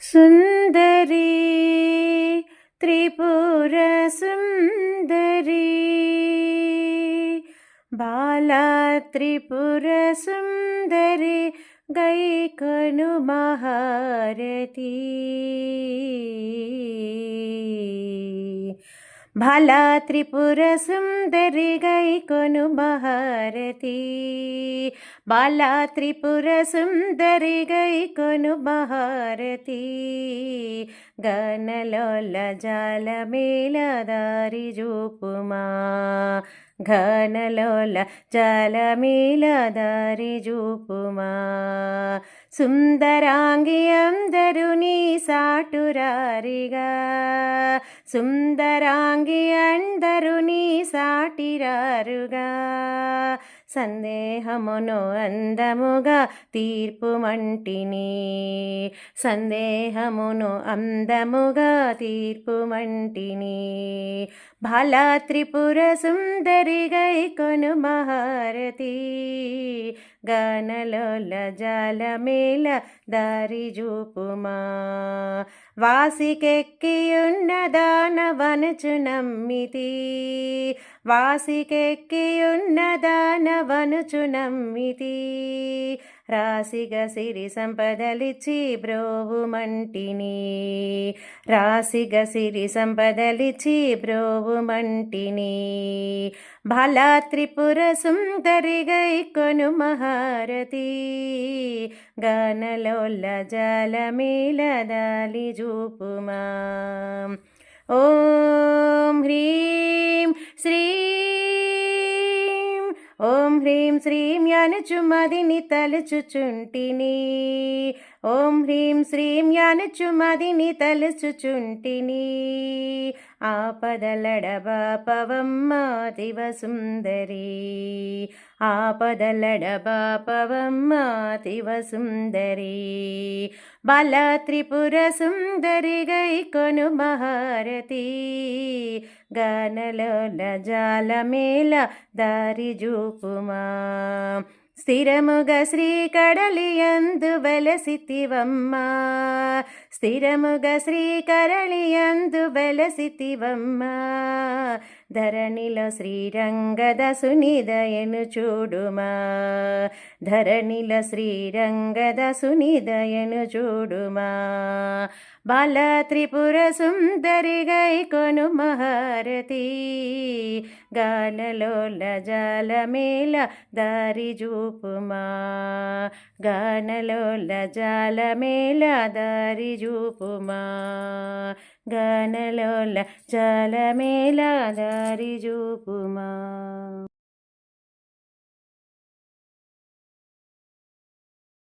सुन्दरी त्रिपुरसुन्दरी। बाला त्रिपुरसुन्दरी गैकनुमहारती भला त्रिपुरा सुन्दरगन् बहारती भा त्रिपुरा सुन्दरगन् बहारती బాలా త్రిపుర సుందరి గైకొను మహారతి గనలోల జాల మేలదారి జూపుమా జూపుమా. సుందరాంగి అందరు నీ సాటురారిగా. సుందరాంగి అందరు నీ సాటిరారుగా. సందేహమును అందముగా తీర్పు మంటిని. సందేహమును అందముగా తీర్పు మంటిని. బాలా త్రిపుర సుందరి గైకొను మహారతి. గానలోల జాలమేల దారి చూపుమా వాసికెక్కియున్న దానవనుచు నమ్మితి. వాసికెక్కియున్న దానవనుచు నమ్మితి. రాసిగ సిరి సంపదలిచ్చి బ్రోవుమంటిని రాసిగ సిరి సంపదలిచ్చి బ్రోవుమంటిని బల త్రిపుర సుందరి గైకొను మహారతి. గానలోల జలమీల దాలి జూపుమా. ఓం హ్రీ హ్రీం శ్రీం యనుచుమదిని తలుచుచుంటిని. ఓం హ్రీం శ్రీం యనుచుమదిని తలుచుచుంటిని. ఆపదలడబాపవమ్మ దివ సుందరి ఆపదలడబాపవమ్మ దివ సుందరి బాల త్రిపుర సుందరి గై కొను మహారతి. గనలోన జాలమేళ దారి జూపుమా. స్థిరముగా శ్రీ కడలియందు వెలసితివమ్మ. స్థిరముగ శ్రీ కరళియందు వెలసితివమ్మ. ధరణిలో శ్రీరంగద సునిదయను చూడుమా. ధరణిలో శ్రీరంగద సునిదయను చూడుమా. బాల త్రిపుర సుందరి గైకొను మహారతి గానలోల జాలమేల దారి జూపుమా గానలోల జాలమేల దారి జూపుమా గానలోల జాలమేల దారి జూపుమా